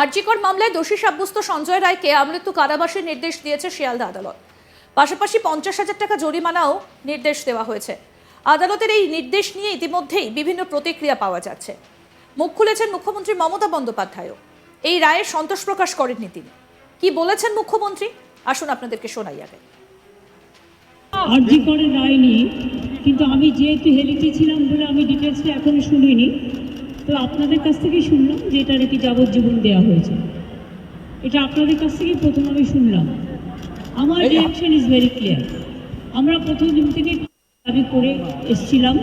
আরজিকর মামলায় দোষী সাব্যস্ত সঞ্জয় রায়কে আমৃত্যু কারাবাসের নির্দেশ দিয়েছে শিয়ালদা আদালত। পাশাপাশি পঞ্চাশ হাজার টাকা জরিমানাও নির্দেশ দেওয়া হয়েছে। আদালতের এই নির্দেশ নিয়ে ইতিমধ্যেই বিভিন্ন প্রতিক্রিয়া পাওয়া যাচ্ছে। মুখ খুলেছেন মুখ্যমন্ত্রী মমতা বন্দ্যোপাধ্যায়ও। এই রায়ে সন্তোষ প্রকাশ করেননি তিনি। কি বলেছেন মুখ্যমন্ত্রী? আসুন আপনাদেরকে শোনাই আগে। আরজি করে রায় নিয়ে, কিন্তু আমি যেহেতু হেলিতে ছিলাম বলে আমি ডিটেলসটা এখনও শুনিনি তো আপনাদের কাছ থেকে শুনলাম যে এটা নাকি যাবজ্জীবন দেওয়া হয়েছে। এটা আপনাদের কাছ থেকে প্রথম আমি শুনলাম। আমার রিয়াকশন ইজ ভেরি ক্লিয়ার আমরা প্রথম দিন থেকে দাবি করে এসছিলাম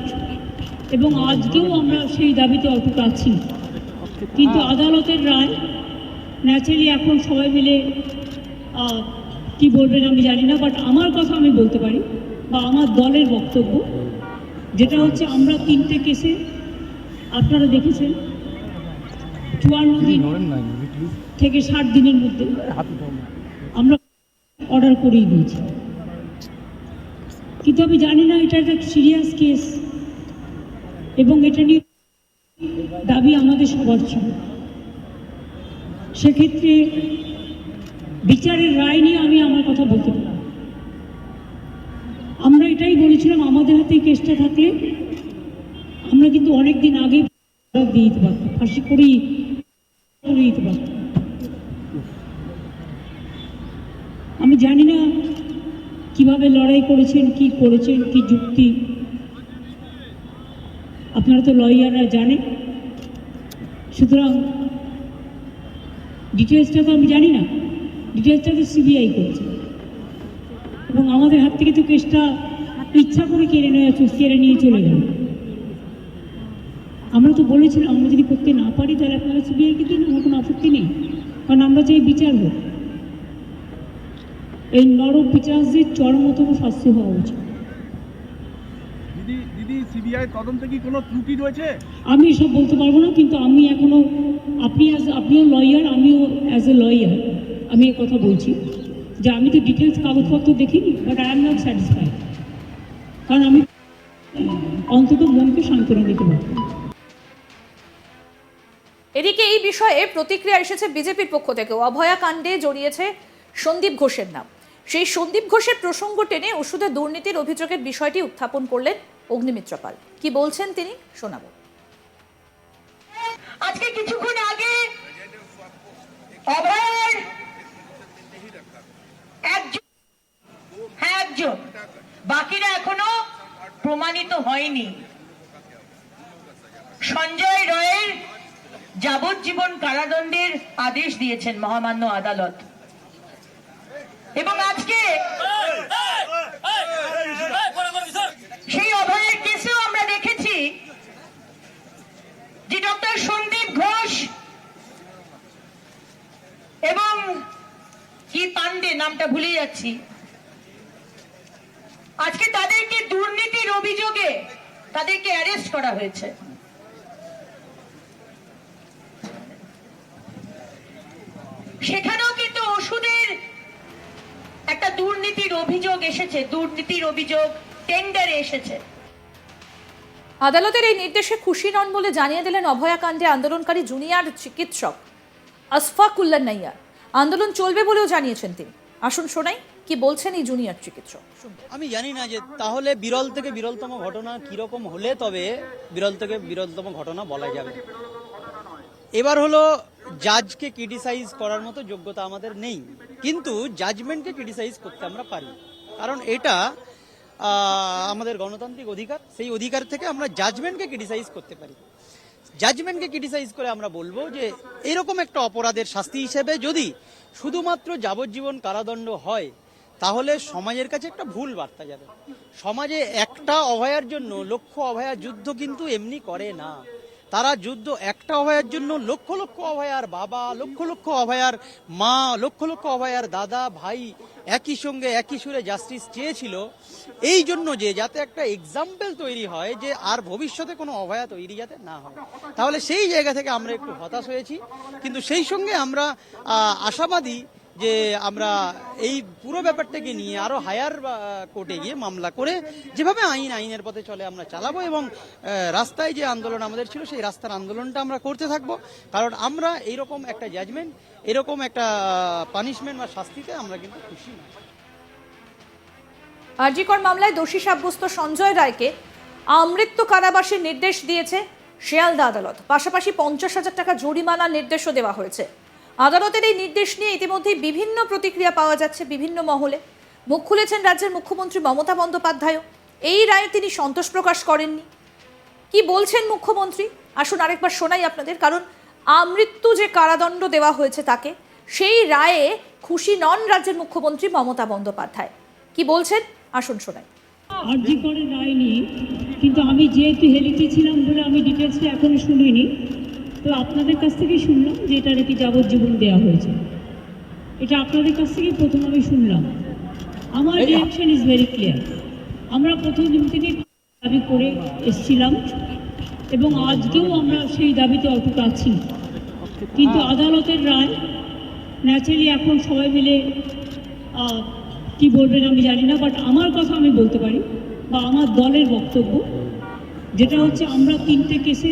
এবং আজকেও আমরা সেই দাবিতে অটুট আছি। কিন্তু আদালতের রায় ন্যাচারালি এখন সবাই মিলে কি বলবেন আমি জানি না বাট আমার কথা আমি বলতে পারি বা আমার দলের বক্তব্য যেটা হচ্ছে আমরা তিনটে কেসে আপনারা দেখেছেন? চুয়ান্ন দিন থেকে ষাট দিনের মধ্যে আমরা অর্ডার করিয়ে দিয়েছি। কিন্তু আমি জানি না এটা একটা সিরিয়াস কেস এবং এটা নিয়ে দাবি আমাদের সবার ছিল। সেক্ষেত্রে বিচারের রায় নিয়ে আমি আমার কথা বলতে পারি আমরা এটাই বলেছিলাম আমাদের হাতে কেসটা থাকলে আমরা কিন্তু অনেক দিন আগেই দিয়ে দিতে ফাঁসি করেই করে দিতে আমি জানি না কীভাবে লড়াই করেছেন, কি করেছেন, কি যুক্তি। আপনারা তো লয়াররা জানেন। সুতরাং ডিটেলসটা তো আমি জানি না। ডিটেলসটা তো সিবিআই করছে। এবং আমাদের হাত থেকে তো কেসটা ইচ্ছা করে কেড়ে নেওয়া কেড়ে নিয়ে চলে গেল। আমরা তো বলেছিলাম আমরা যদি করতে না পারি তাহলে আপনারা সিবিআইকে দিন আমার কোনো আপত্তি নেই। কারণ আমরা চাই বিচার হোক। এই নরক বিচারদের চরমতম শাস্তি হওয়া উচিত। দিদি দিদি সিবিআই তদন্তে কি কোনো ত্রুটি রয়েছে? আমি এসব বলতে পারব না কিন্তু আমি এখনও আপনি অ্যাজ আপনিও লয়ার আমিও অ্যাজ এ লয়ার আমি এ কথা বলছি। যে আমি তো ডিটেলস কাগজপত্র দেখিনি but I am not satisfied কারণ আমি অন্তত মনকে সান্ত্বনা দিতে পারব। এদিকে এই বিষয়ে প্রতিক্রিয়া এসেছে বিজেপির পক্ষ থেকে। অভয়া কাণ্ডে জড়িয়েছে সন্দীপ ঘোষের নাম। সেই সন্দীপ ঘোষের প্রসঙ্গ টেনে ওষুধে দুর্নীতির অভিযোগের বিষয়টি উত্থাপন করলেন অগ্নিমিত্র পাল। কি বলছেন তিনি শোনাবো। আজকে কিছুক্ষণ আগে একজন হ্যাঁ একজন। বাকিরা এখনও প্রমাণিত হয়নি। সঞ্জয় রয়ের যাবজ্জীবন কারাদণ্ডের আদেশ দিয়েছেন মহামান্য আদালত। এবং আজকে সেই অভয়ের কেসেও আমরা দেখেছি যে ডক্টর সন্দীপ ঘোষ এবং কি পান্ডে নামটা ভুলে যাচ্ছি। আজকে তাদেরকে দুর্নীতির অভিযোগে তাদেরকে অ্যারেস্ট করা হয়েছে। সেখানেও কিন্তু ওষুধের একটা দুর্নীতির অভিযোগ এসেছে দুর্নীতির অভিযোগ টেন্ডারে এসেছে। আদালতের এই নির্দেশে খুশি নন বলে জানিয়ে দিলেন অভয়াকাণ্ডে আন্দোলনকারী জুনিয়র চিকিৎসক আসফাকুল্লাহ নাইয়ার। আন্দোলন চলবে বলেও জানিয়েছেন তিনি। আসুন শোনাই কি বলছেন এই জুনিয়র চিকিৎসক? আমি জানি না যে তাহলে বিরল থেকে বিরলতম ঘটনা কীরকম হলে তবে বিরল থেকে বিরলতম ঘটনা বলা যাবে। এবার হলো জাজকে ক্রিটিসাইজ করার মতো যোগ্যতা আমাদের নেই। কিন্তু জাজমেন্টকে ক্রিটিসাইজ করতে আমরা পারি। কারণ এটা আমাদের গণতান্ত্রিক অধিকার। সেই অধিকার থেকে আমরা জাজমেন্টকে ক্রিটিসাইজ করতে পারি। জাজমেন্টকে ক্রিটিসাইজ করে আমরা বলব যে, এরকম একটা অপরাধের শাস্তি হিসেবে যদি শুধুমাত্র যাবজ্জীবন কারাদণ্ড হয়, তাহলে সমাজের কাছে একটা ভুল বার্তা যাবে। সমাজে একটা অভয়ার জন্য লক্ষ্য অভয়ার যুদ্ধ কিন্তু এমনি করে না। তারা যুদ্ধ একটা অভয়ার জন্য লক্ষ লক্ষ অভয়ার বাবা, লক্ষ লক্ষ অভয়ার মা, লক্ষ লক্ষ অভয়ার দাদা, ভাই একই সঙ্গে একই সুরে জাস্টিস চেয়েছিল। এই জন্য যে যাতে একটা এক্সাম্পল তৈরি হয় যে আর ভবিষ্যতে কোনো অভয়া তৈরি যাতে না হয়। তাহলে সেই জায়গা থেকে আমরা একটু হতাশ হয়েছি। কিন্তু সেই সঙ্গে আমরা আশাবাদী যে আমরা এই পুরো ব্যাপারটাকে নিয়ে আরও হায়ার কোর্টে গিয়ে মামলা করে যেভাবে আইন, আইনের পথে চলে আমরা চালাবো এবং রাস্তায় যে আন্দোলন আমাদের ছিল সেই রাস্তার আন্দোলনটা আমরা করতে থাকব। কারণ আমরা এইরকম একটা জাজমেন্ট এরকম একটা পানিশমেন্ট বা শাস্তিতে আমরা কিন্তু খুশি না। আরজিকর মামলায় দোষী সাব্যস্ত সঞ্জয় রায়কে আমৃত্যু কারাবাসের নির্দেশ দিয়েছে শিয়ালদা আদালত। পাশাপাশি পঞ্চাশ হাজার টাকা জরিমানার নির্দেশও দেওয়া হয়েছে। আদালতের এই নির্দেশ নিয়ে ইতিমধ্যেই বিভিন্ন প্রতিক্রিয়া পাওয়া যাচ্ছে বিভিন্ন মহলে। মুখ খুলেছেন রাজ্যের মুখ্যমন্ত্রী মমতা বন্দ্যোপাধ্যায়ও। এই রায়ে তিনি সন্তোষ প্রকাশ করেননি। কি বলছেন মুখ্যমন্ত্রী? আসুন আরেকবার শোনাই আপনাদের, কারণ আমৃত্যু যে কারাদণ্ড দেওয়া হয়েছে তাকে, সেই রায়ে খুশি নন রাজ্যের মুখ্যমন্ত্রী মমতা বন্দ্যোপাধ্যায়। কি বলছেন? আসুন শোনাই। আরজি করে রায় নিয়ে, কিন্তু আমি যেহেতু হেলিতে ছিলাম বলে আমি ডিটেলসটা এখনও শুনিনি তো আপনাদের কাছ থেকেই শুনলাম যে এটা নাকি যাবজ্জীবন দেওয়া হয়েছে। এটা আপনাদের কাছ থেকেই প্রথম আমি শুনলাম। আমার রিয়াকশন ইজ ভেরি ক্লিয়ার আমরা প্রথম দিন থেকে দাবি করে এসছিলাম এবং আজকেও আমরা সেই দাবিতে অটুট আছি। কিন্তু আদালতের রায় ন্যাচারালি এখন সবাই মিলে কি বলবেন আমি জানি না বাট আমার কথা আমি বলতে পারি বা আমার দলের বক্তব্য যেটা হচ্ছে আমরা তিনটে কেসে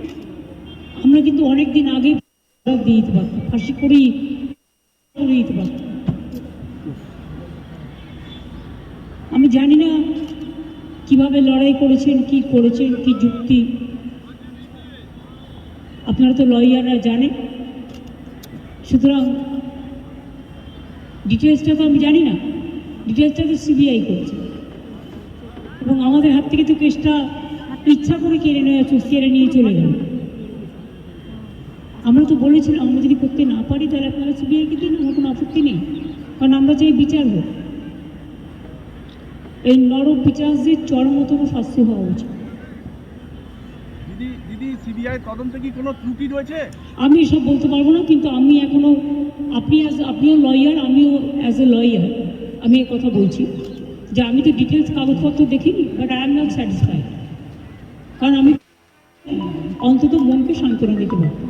আমরা কিন্তু অনেক দিন আগেই দিয়ে দিতে পারতাম। ফাঁসি করেই করে দিতে পারতাম। আমি জানি না কীভাবে লড়াই করেছেন, কি করেছেন, কি যুক্তি। আপনারা তো লয়াররা জানেন। সুতরাং ডিটেলসটা তো আমি জানি না। ডিটেলসটা তো সিবিআই করছে। এবং আমাদের হাত থেকে তো কেসটা ইচ্ছা করে কেড়ে নেওয়া কেড়ে নিয়ে চলে গেল। আমরা তো বলেছিলাম আমরা যদি করতে না পারি তাহলে আপনারা সিবিআইকে দিন আমার কোনো আপত্তি নেই। কারণ আমরা চাই বিচার হোক। এই নরক বিচারদের চরমতম শাস্তি হওয়া উচিত। দিদি দিদি সিবিআই তদন্তে কি কোনো ত্রুটি রয়েছে? আমি এসব বলতে পারব না কিন্তু আমি এখনও আপনি অ্যাজ আপনিও লয়ার আমিও অ্যাজ এ লয়ার আমি এ কথা বলছি। যে আমি তো ডিটেলস কাগজপত্র দেখিনি but I am not satisfied কারণ আমি অন্তত মনকে সান্ত্বনা দিতে পারতাম